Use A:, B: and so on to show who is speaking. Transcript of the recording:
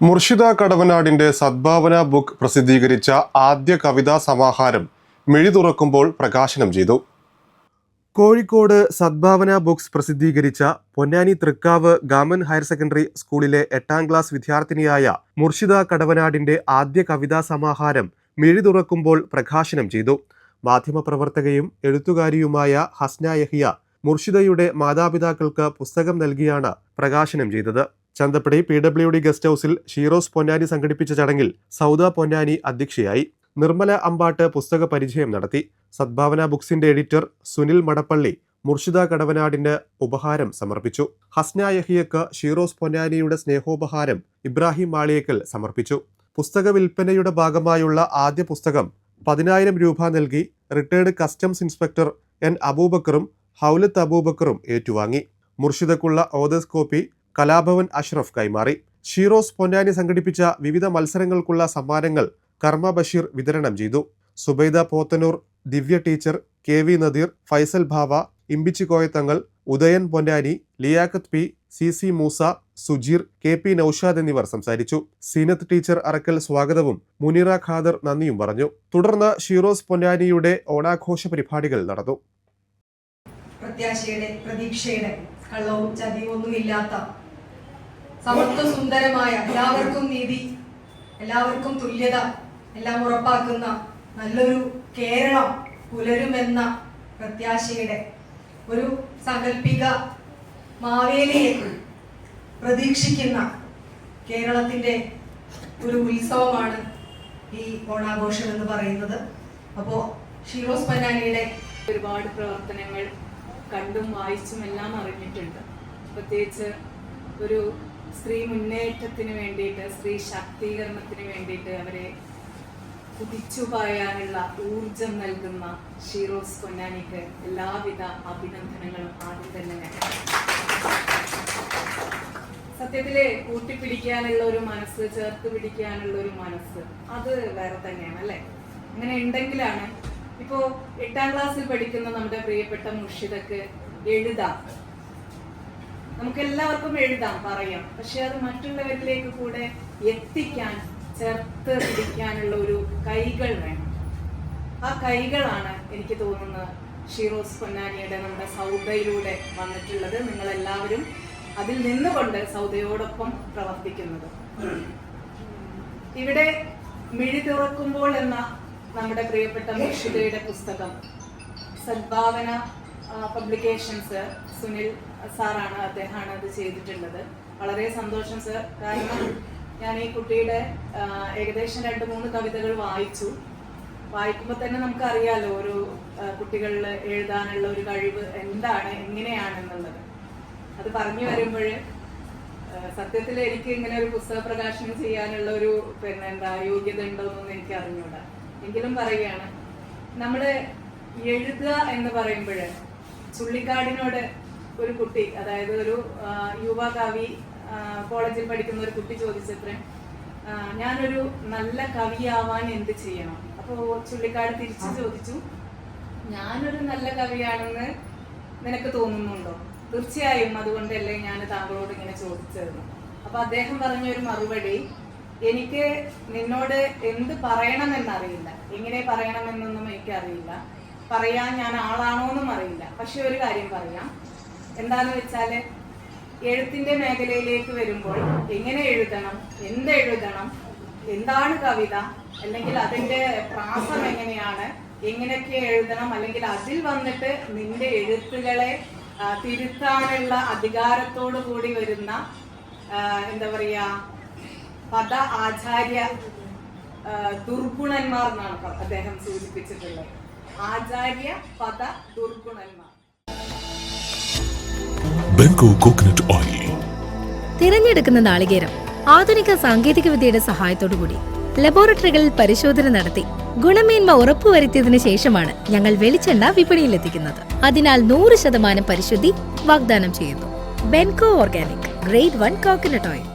A: Murshida കടവനാടിന്റെ Sadbhavana book പ്രസിദ്ധീകരിച്ച ആദ്യ കവിതാ സമാഹാരം മിഴി തുറക്കുമ്പോൾ പ്രകാശനം ചെയ്തു. കോഴിക്കോട് സദ്ഭാവന ബുക്സ് പ്രസിദ്ധീകരിച്ച Ponnani Thrikkavu government higher secondary സ്കൂളിലെ എട്ടാം ക്ലാസ് വിദ്യാർത്ഥിനിയായ മുർഷിദ കടവനാടിന്റെ ആദ്യ കവിതാ സമാഹാരം മിഴി തുറക്കുമ്പോൾ പ്രകാശനം ചെയ്തു. മാധ്യമപ്രവർത്തകയും എഴുത്തുകാരിയുമായ ഹസ്ന യഹിയ മുർഷിദയുടെ മാതാപിതാക്കൾക്ക് പുസ്തകം നൽകിയാണ് പ്രകാശനം ചെയ്തത്. Chanthappadi P W D guest ഹൌസിൽ ഷീറോസ് പൊന്നാനി സംഘടിപ്പിച്ച ചടങ്ങിൽ സൗദ പൊന്നാനി അധ്യക്ഷയായി നിർമ്മല അമ്പാട്ട് പുസ്തക പരിചയം നടത്തി. സദ്ഭാവന ബുക്സിന്റെ എഡിറ്റർ സുനിൽ മടപ്പള്ളി മുർഷിദ കടവനാടിന് ഉപഹാരം സമർപ്പിച്ചു. ഹസ്ന യഹിയക്ക് ഷീറോസ് പൊന്നാനിയുടെ സ്നേഹോപഹാരം ഇബ്രാഹിം മാളിയേക്കൽ സമർപ്പിച്ചു. പുസ്തക വിൽപ്പനയുടെ ഭാഗമായുള്ള ആദ്യ പുസ്തകം പതിനായിരം രൂപ നൽകി റിട്ടയർഡ് കസ്റ്റംസ് ഇൻസ്പെക്ടർ എൻ അബൂബക്കറും ഹൗലത്ത് അബൂബക്കറും ഏറ്റുവാങ്ങി. മുർഷിദക്കുള്ള ഓദസ് കോപ്പി കലാഭവൻ അഷ്റഫ് കൈമാറി. ഷീറോസ് പൊന്നാനി സംഘടിപ്പിച്ച വിവിധ മത്സരങ്ങൾക്കുള്ള സമ്മാനങ്ങൾ കർമ്മ ബഷീർ വിതരണം ചെയ്തു. Subaida Pothanur Divya teacher K V Nadeer Faisal Bhava Imbichi Koyathangal Udayan Ponnani Liyakhath P C C Moosa Sujeer K P Noushad എന്നിവർ സംസാരിച്ചു. സീനത്ത് ടീച്ചർ അറക്കൽ സ്വാഗതവും മുനിറ ഖാദർ നന്ദിയും പറഞ്ഞു. തുടർന്ന് ഷീറോസ് പൊന്നാനിയുടെ ഓണാഘോഷ പരിപാടികൾ നടന്നു.
B: പ്രത്യാശയുടെ പ്രതീക്ഷയുടെ കള്ളവും ചതിയും ഒന്നുമില്ലാത്ത സമത്വ സുന്ദരമായ എല്ലാവർക്കും നീതി എല്ലാവർക്കും തുല്യത എല്ലാം ഉറപ്പാക്കുന്ന നല്ലൊരു കേരളം പുലരുമെന്ന പ്രത്യാശയുടെ ഒരു സാങ്കല്പിക മാവേലിയെ പ്രതീക്ഷിക്കുന്ന കേരളത്തിന്റെ ഒരു ഉത്സവമാണ് ഈ ഓണാഘോഷം എന്ന് പറയുന്നത്. അപ്പോൾ ഷീറോസ് പനാനിയുടെ
C: ഒരുപാട് പ്രവർത്തനങ്ങൾ കണ്ടും വായിച്ചും എല്ലാം അറിഞ്ഞിട്ടുണ്ട്. പ്രത്യേകിച്ച് ഒരു സ്ത്രീ മുന്നേറ്റത്തിന് വേണ്ടിയിട്ട് സ്ത്രീ ശാക്തീകരണത്തിന് വേണ്ടിയിട്ട് അവരെ കുതിച്ചു പായാനുള്ള ഊർജം നൽകുന്ന ഷീറോസ് പൊന്നാനിക്ക് എല്ലാവിധ അഭിനന്ദനങ്ങളും ആദ്യം തന്നെ ഞാൻ സത്യത്തിൽ കൂട്ടിപ്പിടിക്കാനുള്ള ഒരു മനസ്സ് ചേർത്ത് പിടിക്കാനുള്ള ഒരു മനസ്സ് അത് വേറെ തന്നെയാണ് അല്ലെ? അങ്ങനെ ഉണ്ടെങ്കിലാണ്. ഇപ്പോ എട്ടാം ക്ലാസ്സിൽ പഠിക്കുന്ന നമ്മുടെ പ്രിയപ്പെട്ട മുർഷിദക്ക് എഴുതാം. നമുക്ക് എല്ലാവർക്കും എഴുതാം പറയാം. പക്ഷെ അത് മറ്റുള്ളവരിലേക്ക് കൂടെ എത്തിക്കാൻ ചേർത്ത് പിടിക്കാനുള്ള ഒരു കൈകൾ വേണം. ആ കൈകളാണ് എനിക്ക് തോന്നുന്നത് ഷീറോസ് പൊന്നാനിയുടെ നമ്മുടെ സൗദയിലൂടെ വന്നിട്ടുള്ളത്. നിങ്ങൾ എല്ലാവരും അതിൽ നിന്നുകൊണ്ട് സൗദയോടൊപ്പം പ്രവർത്തിക്കുന്നത്. ഇവിടെ മിഴി തുറക്കുമ്പോൾ എന്ന നമ്മുടെ പ്രിയപ്പെട്ട മിഷിതയുടെ പുസ്തകം സദ്ഭാവന പബ്ലിക്കേഷൻസ് സുനിൽ സാറാണ് അദ്ദേഹമാണ് അത് ചെയ്തിട്ടുള്ളത്. വളരെ സന്തോഷം സർ. കാരണം ഞാൻ ഈ കുട്ടിയുടെ ഏകദേശം രണ്ട് മൂന്ന് കവിതകൾ വായിച്ചു. വായിക്കുമ്പോൾ തന്നെ നമുക്കറിയാലോ ഒരു കുട്ടികളിൽ എഴുതാനുള്ള ഒരു കഴിവ് എന്താണ് എങ്ങനെയാണെന്നുള്ളത്. അത് പറഞ്ഞു വരുമ്പോൾ സത്യത്തിൽ എനിക്ക് ഇങ്ങനെ ഒരു പുസ്തക പ്രകാശനം ചെയ്യാനുള്ള ഒരു പിന്നെ എന്താ യോഗ്യത ഉണ്ടോന്നൊന്നും എനിക്ക് അറിഞ്ഞൂടാ. എങ്കിലും പറയുകയാണ് നമ്മൾ എഴുതുക എന്ന് പറയുമ്പോൾ ചുള്ളിക്കാടിനോട് ഒരു കുട്ടി അതായത് ഒരു ആ, യുവ കവി ആ, കോളേജിൽ പഠിക്കുന്ന ഒരു കുട്ടി ചോദിച്ചത്ര ഞാനൊരു നല്ല കവിയാവാൻ എന്ത് ചെയ്യണം? അപ്പോൾ ചുള്ളിക്കാട് തിരിച്ചു ചോദിച്ചു ഞാനൊരു നല്ല കവിയാണെന്ന് നിനക്ക് തോന്നുന്നുണ്ടോ? തീർച്ചയായും അതുകൊണ്ടല്ലേ ഞാൻ താങ്കളോട് ഇങ്ങനെ ചോദിച്ചത്. അപ്പൊ അദ്ദേഹം പറഞ്ഞ ഒരു മറുപടി എനിക്ക് നിന്നോട് എന്ത് പറയണമെന്നറിയില്ല. എങ്ങനെ പറയണമെന്നൊന്നും എനിക്കറിയില്ല. പറയാൻ ഞാൻ ആളാണോന്നും അറിയില്ല. പക്ഷെ ഒരു കാര്യം പറയാം. എന്താന്ന് വെച്ചാൽ എഴുത്തിന്റെ മേഖലയിലേക്ക് വരുമ്പോൾ എങ്ങനെ എഴുതണം എന്ത് എഴുതണം എന്താണ് കവിത അല്ലെങ്കിൽ അതിന്റെ പ്രാസം എങ്ങനെയാണ് എങ്ങനെയൊക്കെ എഴുതണം അല്ലെങ്കിൽ അതിൽ വന്നിട്ട് നിന്റെ എഴുത്തുകളെ തിരുത്താനുള്ള അധികാരത്തോടു കൂടി വരുന്ന എന്താ പറയാ പദ ആചാര്യ ദുർഗുണന്മാർ എന്നാണ് അദ്ദേഹം സൂചിപ്പിച്ചിട്ടുള്ളത്. ആചാര്യ പദ ദുർഗുണന്മാർ.
D: ബെൻകോ കോക്കനട്ട് ഓയിൽ
E: തിരഞ്ഞെടുക്കുന്ന നാളികേരം ആധുനിക സാങ്കേതിക വിദ്യയുടെ സഹായത്തോടുകൂടി ലബോറട്ടറികളിൽ പരിശോധന നടത്തി ഗുണമേന്മ ഉറപ്പുവരുത്തിയതിനു ശേഷമാണ് ഞങ്ങൾ വെളിച്ചെണ്ണ വിപണിയിലെത്തിക്കുന്നത്. അതിനാൽ നൂറ് ശതമാനം പരിശുദ്ധി വാഗ്ദാനം ചെയ്യുന്നു. Benco organic grade one coconut oil